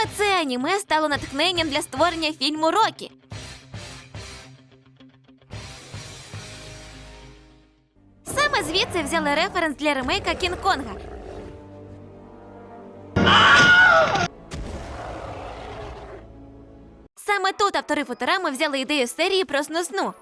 Саме це аніме стало натхненням для створення фільму Рокі. Саме звідси взяли референс для ремейка Кінг-Конга. Саме тут автори Футурами взяли ідею серії про сну-сну. Я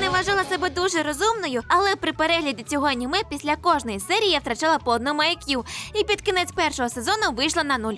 не вважала себе дуже розумною, але при перегляді цього аніме після кожної серії я втрачала по одному IQ, і під кінець першого сезону вийшла на нуль.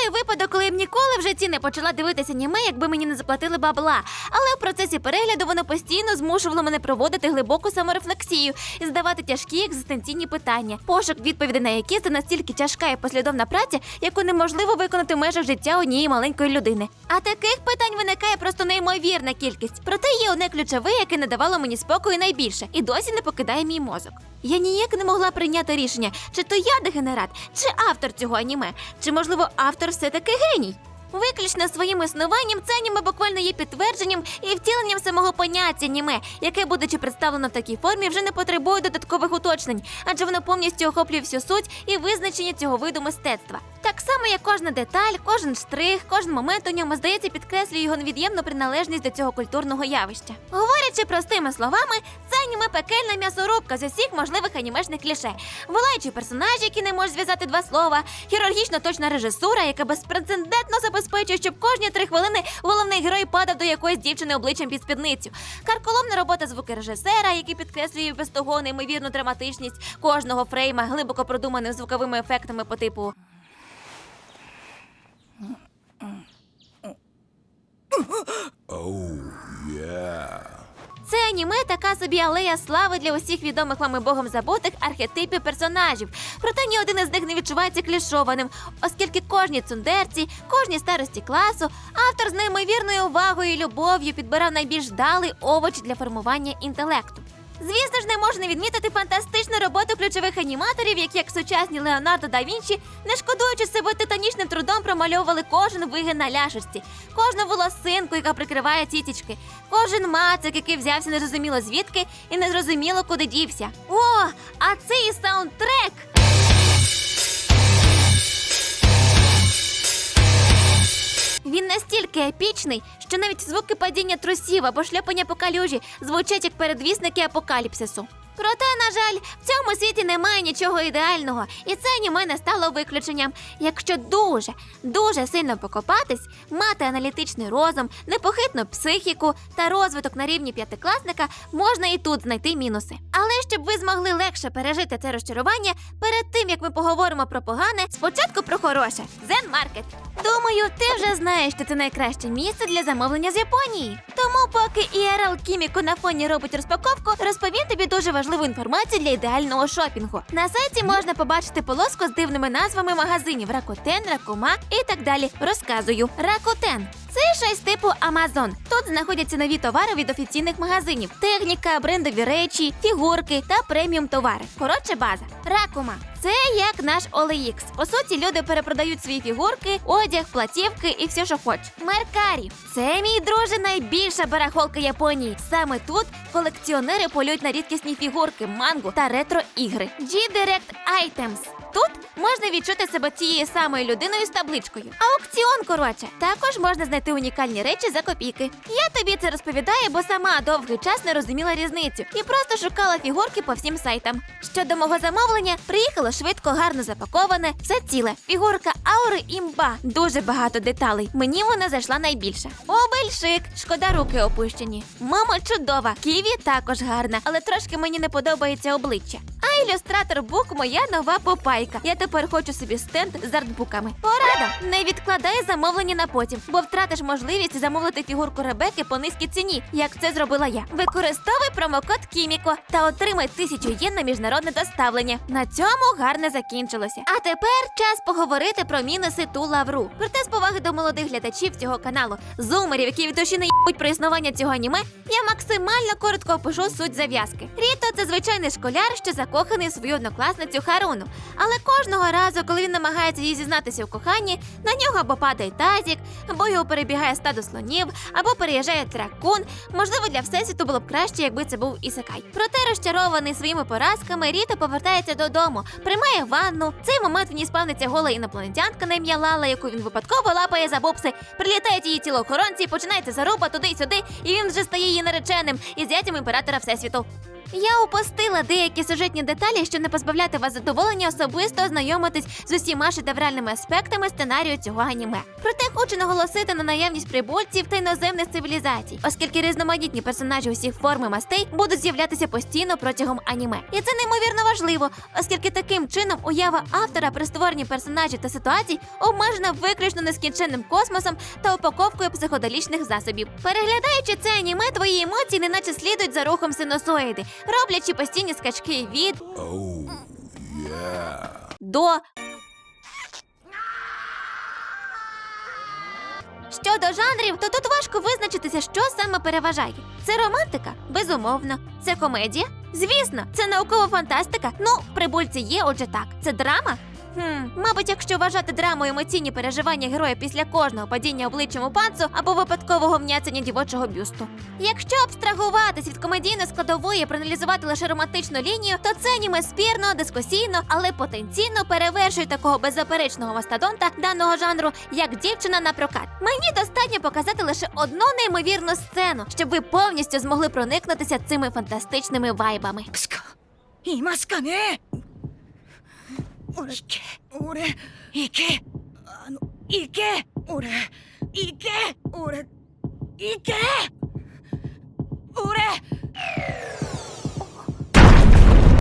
Той випадок, коли я б ніколи в житті не почала дивитися аніме, якби мені не заплатили бабла. Але в процесі перегляду воно постійно змушувало мене проводити глибоку саморефлексію і задавати тяжкі екзистенційні питання, пошук відповідей на які це настільки тяжка і послідовна праця, яку неможливо виконати в межах життя однієї маленької людини. А таких питань виникає просто неймовірна кількість. Проте є одне ключове, яке не давало мені спокою найбільше, і досі не покидає мій мозок. Я ніяк не могла прийняти рішення, чи то я дегенерат, чи автор цього аніме, чи можливо автор все-таки геній. Виключно своїм існуванням це аніме буквально є підтвердженням і втіленням самого поняття аніме, яке, будучи представлено в такій формі, вже не потребує додаткових уточнень, адже воно повністю охоплює всю суть і визначення цього виду мистецтва. Так само, як кожна деталь, кожен штрих, кожен момент у ньому здається підкреслює його невід'ємну приналежність до цього культурного явища. Говорячи простими словами, це аніме пекельна м'ясорубка з усіх можливих анімешних кліше, волаючі персонажі, які не можуть зв'язати два слова, хірургічно точна режисура, яка безпрецедентно забезпечує, щоб кожні три хвилини головний герой падав до якоїсь дівчини обличчям під спідницю. Карколомна робота звукорежисера, який підкреслює без того неймовірну драматичність кожного фрейма, глибоко продуманим звуковими ефектами по типу. Це аніме така собі алея слави для усіх відомих вам і богом забутих архетипів персонажів. Проте ні один із них не відчувається клішованим, оскільки кожній цундерці, кожній старості класу автор з неймовірною увагою і любов'ю підбирав найбільш вдалий овоч для формування інтелекту. Звісно ж, не можна відмітити фантастичну роботу ключових аніматорів, які як сучасні Леонардо да Вінчі, не шкодуючи себе титанічним трудом, промальовували кожен вигин на ляшечці, кожну волосинку, яка прикриває цітічки, кожен мацик, який взявся незрозуміло звідки і незрозуміло куди дівся. О, а це і саундтрек! Він настільки епічний, що навіть звуки падіння трусів або шляпання по калюжі звучать як передвісники апокаліпсису. Проте, на жаль, в цьому світі немає нічого ідеального, і це аніме не стало виключенням. Якщо дуже, дуже сильно покопатись, мати аналітичний розум, непохитну психіку та розвиток на рівні п'ятикласника, можна і тут знайти мінуси. Але щоб ви змогли легше пережити це розчарування, перед тим як ми поговоримо про погане, спочатку про хороше Zen Market. Думаю, ти вже знаєш, що це найкраще місце для замовлення з Японії. Тому, поки IRL Кіміко на фоні робить розпаковку, розповім тобі дуже важливу інформацію для ідеального шопінгу. На сайті можна побачити полоску з дивними назвами магазинів Ракотен, Ракома і так далі. Розказую. Rakuten – це щось типу Amazon. Тут знаходяться нові товари від офіційних магазинів: техніка, брендові речі, фігурки та преміум товари. Коротше, база. Ракума. Це як наш OLX. По суті, люди перепродають свої фігурки, одяг, платівки і все, що хоч. Меркарі. Це мій друже найбільша барахолка Японії. Саме тут колекціонери полюють на рідкісні фігурки, мангу та ретро-ігри. G-Direct Items. Тут можна відчути себе тією самою людиною з табличкою. Аукціон, коротше. Також можна знайти унікальні речі за копійки. Я тобі це розповідаю, бо сама довгий час не розуміла різницю і просто шукала фігурки по всім сайтам. Щодо мого замовлення, приїхало швидко, гарно запаковане, все ціле. Фігурка аури імба. Дуже багато деталей. Мені вона зайшла найбільше. Обель шик, шкода руки опущені. Мама чудова, ківі також гарна, але трошки мені не подобається обличчя. Ілюстратор бук моя нова попайка. Я тепер хочу собі стенд з артбуками. Порада! Не відкладай замовлення на потім, бо втратиш можливість замовити фігурку Ребеки по низькій ціні, як це зробила я. Використовуй промокод Кіміко та отримай тисячу єн на міжнародне доставлення. На цьому гарне закінчилося. А тепер час поговорити про мінуси ту лавру. Проте з поваги до молодих глядачів цього каналу, зумерів, які від душі не їбуть про існування цього аніме, я максимально коротко опишу суть зав'язки. Ріто це звичайний школяр, що закоханий закоханий в свою однокласницю Харуну. Але кожного разу, коли він намагається їй зізнатися у коханні, на нього або падає тазік, або його перебігає стадо слонів, або переїжджає дракон. Можливо, для всесвіту було б краще, якби це був ісакай. Проте розчарований своїми поразками, Ріто повертається додому, приймає ванну. В цей момент в ній спавниться гола інопланетянка на ім'я Лала, яку він випадково лапає за бобси. Прилітають її тілоохоронці, починається заруба туди-сюди, і він вже стає її нареченим і зятям імператора Всесвіту. Я упустила деякі сюжетні деталі, щоб не позбавляти вас задоволення особисто ознайомитись з усіма шедевральними аспектами сценарію цього аніме. Проте хочу наголосити на наявність прибульців та іноземних цивілізацій, оскільки різноманітні персонажі усіх форм і мастей будуть з'являтися постійно протягом аніме. І це неймовірно важливо, оскільки таким чином уява автора при створенні персонажів та ситуацій обмежена виключно нескінченним космосом та упаковкою психоделічних засобів. Переглядаючи це аніме, твої емоції неначе слідують за рухом синусоїди, роблячи постійні скачки від Oh, yeah. до. Щодо жанрів, то тут важко визначитися, що саме переважає. Це романтика? Безумовно. Це комедія? Звісно, це наукова фантастика. Ну, прибульці є, отже так. Це драма? Хм, мабуть, якщо вважати драмою емоційні переживання героя після кожного падіння обличчям у панцу або випадкового вм'яцання дівочого бюсту. Якщо абстрагуватись від комедійної складової і проаналізувати лише романтичну лінію, то це аніме спірно, дискусійно, але потенційно перевершує такого беззаперечного мастодонта даного жанру, як дівчина на прокат. Мені достатньо показати лише одну неймовірну сцену, щоб ви повністю змогли проникнутися цими фантастичними вайбами. ますかいますかね 俺俺行けあの行け俺行け俺行け俺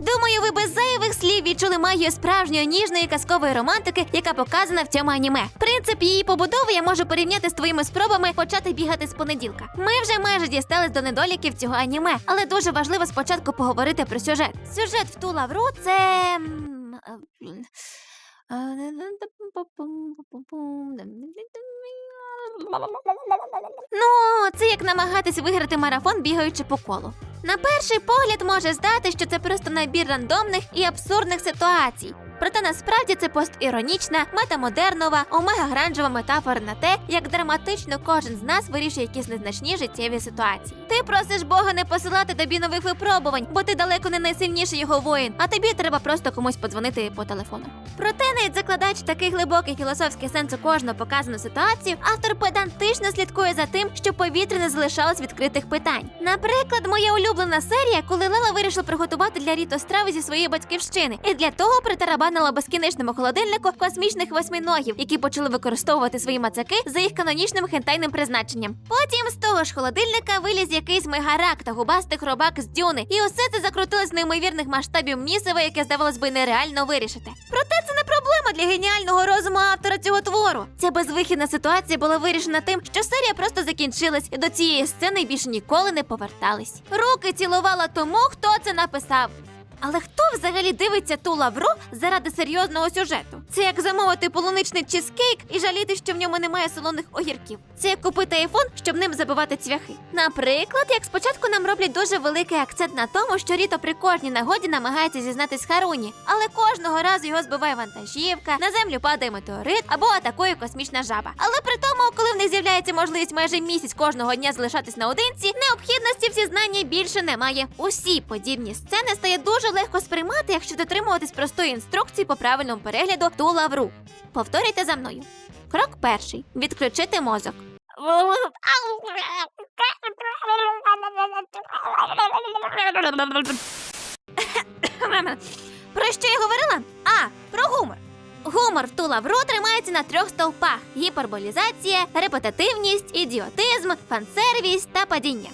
Думаю, ви без зайвих слів відчули магію справжньої ніжної казкової романтики, яка показана в цьому аніме. Принцип її побудови я можу порівняти з твоїми спробами почати бігати з понеділка. Ми вже майже дістались до недоліків цього аніме, але дуже важливо спочатку поговорити про сюжет. Сюжет в ту лавру це. Ну, це як намагатись виграти марафон, бігаючи по колу. На перший погляд може здати, що це просто набір рандомних і абсурдних ситуацій. Проте насправді це постіронічна, метамодернова, омега-гранжева метафора на те, як драматично кожен з нас вирішує якісь незначні життєві ситуації. Ти просиш Бога не посилати тобі нових випробувань, бо ти далеко не найсильніший його воїн, а тобі треба просто комусь подзвонити по телефону. Проте, навіть закладаючи такий глибокий філософський сенс у кожну показану ситуацію, автор педантично слідкує за тим, щоб повітря не залишалось відкритих питань. Наприклад, моя улюблена серія, коли Лела вирішила приготувати для Ріто страви зі своєї батьківщини, і для того притарабанила безкінечному холодильнику космічних восьминогів, які почали використовувати свої мацаки за їх канонічним хентайним призначенням. Потім з того ж холодильника виліз якийсь мегарак та губастий хробак з дюни, і усе це закрутилось неймовірних масштабів місива, яке здавалось би нереально вирішити. Проте це не проблема для геніального розуму автора цього твору. Ця безвихідна ситуація була вирішена тим, що серія просто закінчилась і до цієї сцени більше ніколи не повертались. Руки цілувала тому, хто це написав. Але хто взагалі дивиться ту лавру заради серйозного сюжету? Це як замовити полуничний чизкейк і жаліти, що в ньому немає солоних огірків. Це як купити айфон, щоб ним забивати цвяхи. Наприклад, як спочатку нам роблять дуже великий акцент на тому, що Ріто при кожній нагоді намагається зізнатись Харуні, але кожного разу його збиває вантажівка, на землю падає метеорит або атакує космічна жаба. Але при тому, коли в них з'являється можливість майже місяць кожного дня залишатись наодинці, необхідності в зізнанні більше немає. Усі подібні сцени стає дуже легко сприймати, якщо дотримуватись простої інструкції по правильному перегляду ту лавру. Повторюйте за мною. Крок перший відключити мозок. Про що я говорила? А, про гумор. Гумор в ту лавру тримається на трьох стовпах: гіперболізація, репетативність, ідіотизм, фансервіс та падіння.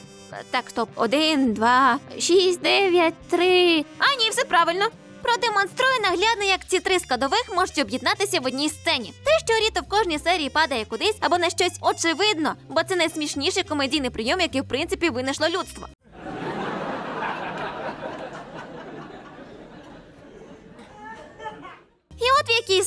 Так, стоп. Один, два, шість, дев'ять, три. А ні, все правильно. Продемонструю наглядно, як ці три складових можуть об'єднатися в одній сцені. Те, що Ріто в кожній серії падає кудись або на щось очевидно, бо це найсмішніший комедійний прийом, який в принципі винайшло людство. І от в він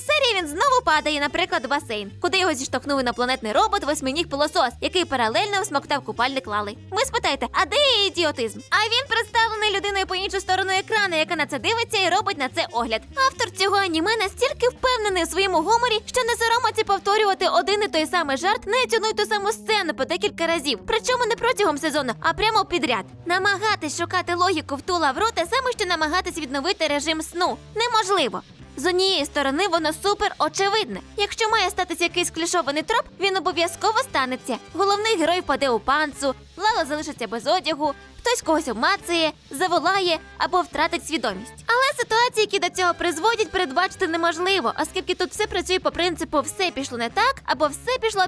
знову падає, наприклад, в басейн, куди його зіштовхнув інопланетний робот восьминіг пилосос, який паралельно всмоктав купальник лали. Ви спитаєте, а де є ідіотизм? А він представлений людиною по іншу сторону екрану, яка на це дивиться і робить на це огляд. Автор цього аніме настільки впевнений у своєму гуморі, що не соромиться повторювати один і той самий жарт навіть одну й ту саму сцену по декілька разів. Причому не протягом сезону, а прямо підряд. Намагатись шукати логіку в ту лавру саме, що намагатись відновити режим сну. Неможливо. З однієї сторони воно супер очевидне. Якщо має статися якийсь клішований троп, він обов'язково станеться. Головний герой впаде у панцу, лала залишиться без одягу, хтось когось обмацає, заволає або втратить свідомість. Але ситуації, які до цього призводять, передбачити неможливо, оскільки тут все працює по принципу все пішло не так або все пішло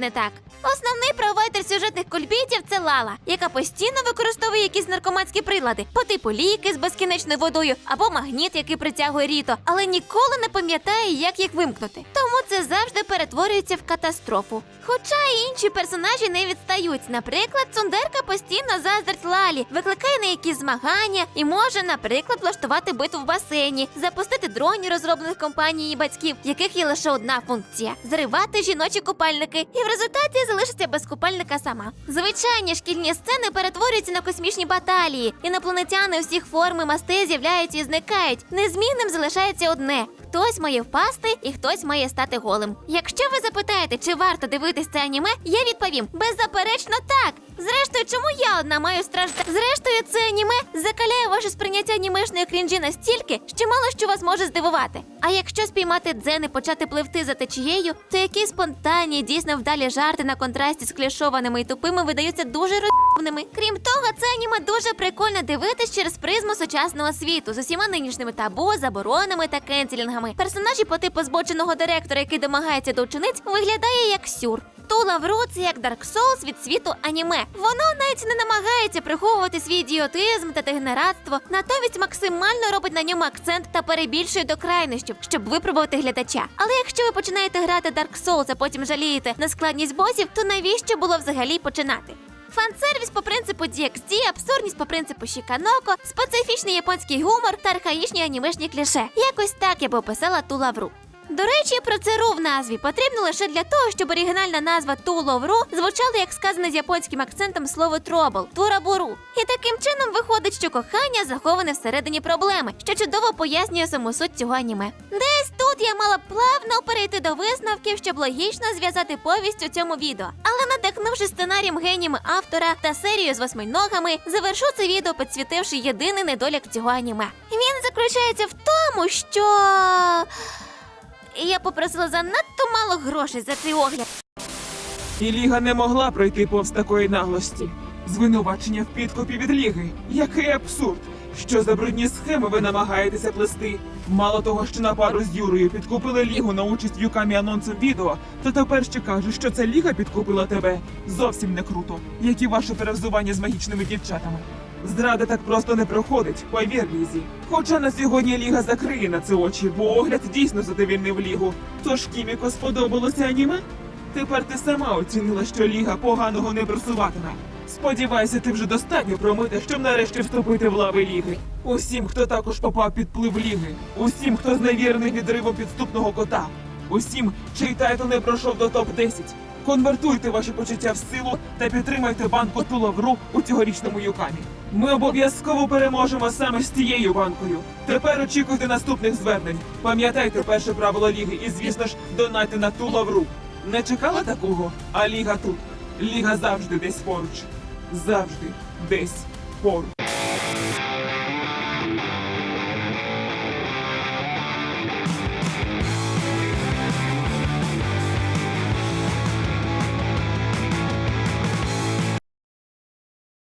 не так. Основний провайдер сюжетних кульбітів це Лала, яка постійно використовує якісь наркоманські прилади, по типу ліки з безкінечною водою або магніт, який притягує ріто, але ніколи не пам'ятає, як їх вимкнути. Тому це завжди перетворюється в катастрофу. Хоча інші персонажі не відстають. Наприклад, Цундерка постійно заздрить Лалі, викликає на якісь змагання і може, наприклад, влаштувати битву в басейні, запустити дронів, розроблених компанією і батьків, яких є лише одна функція зривати жіночі купальники, і в результаті залишиться без купальника сама. Звичайні шкільні сцени перетворюються на космічні баталії. Інопланетяни усіх форм і мастей з'являються і зникають. Незмінним залишається одне. Хтось має впасти і хтось має стати голим. Якщо ви запитаєте, чи варто дивитись це аніме, я відповім беззаперечно так. Зрештою, чому я одна маю страждати? Зрештою, це аніме закаляє ваше сприйняття анімешної крінжі настільки, що мало що вас може здивувати. А якщо спіймати дзен і почати пливти за течією, то які спонтанні, дійсно вдалі жарти на контрасті з клішованими і тупими видаються дуже розумними. Крім того, це аніме дуже прикольно дивитись через призму сучасного світу з усіма нинішніми табу, заборонами та кенселінгами. Персонажі по типу збоченого директора, який домагається до учениць, виглядає як сюр. Тула в руці як Dark Souls від світу аніме. Воно навіть не намагається приховувати свій ідіотизм та дегенератство, натомість максимально робить на ньому акцент та перебільшує до крайнощів, щоб випробувати глядача. Але якщо ви починаєте грати Dark Souls, а потім жалієте на складність босів, то навіщо було взагалі починати? Фан-сервіс по принципу DXD, абсурдність по принципу Шіканоко, специфічний японський гумор та архаїчні анімешні кліше. Якось так я б описала ту лавру. До речі, про це ру в назві потрібно лише для того, щоб оригінальна назва ту ловру звучала як сказане з японським акцентом слово тробл турабуру. І таким чином виходить, що кохання заховане всередині проблеми, що чудово пояснює саму суть цього аніме. Десь тут я мала плавно перейти до висновків, щоб логічно зв'язати повість у цьому відео. Але надихнувши сценарієм геніями автора та серією з восьминогами, завершу це відео, підсвітивши єдиний недолік цього аніме. Він заключається в тому, що. Я попросила занадто мало грошей за цей огляд. І Ліга не могла пройти повз такої наглості. Звинувачення в підкупі від Ліги. Який абсурд! Що за брудні схеми ви намагаєтеся плести? Мало того, що на пару з Юрою підкупили Лігу на участь в юкамі анонсом відео, то тепер ще кажуть, що це Ліга підкупила тебе. Зовсім не круто. Як і ваше перевзування з магічними дівчатами. Зрада так просто не проходить, повір Лізі. Хоча на сьогодні Ліга закриє на це очі, бо огляд дійсно задовільнив Лігу. Тож Кіміко сподобалося аніме? Тепер ти сама оцінила, що Ліга поганого не просуватиме. Сподіваюся, ти вже достатньо промита, щоб нарешті вступити в лави Ліги. Усім, хто також попав під вплив Ліги, усім, хто зневірений відривом підступного кота, усім, чий тайтл не пройшов до топ-10. Конвертуйте ваші почуття в силу та підтримайте банку Тулавру у цьогорічному юкамі. Ми обов'язково переможемо саме з тією банкою. Тепер очікуйте наступних звернень. Пам'ятайте перше правило ліги і, звісно ж, донайте на Тулавру. Не чекала такого? А ліга тут. Ліга завжди десь поруч. Завжди десь поруч.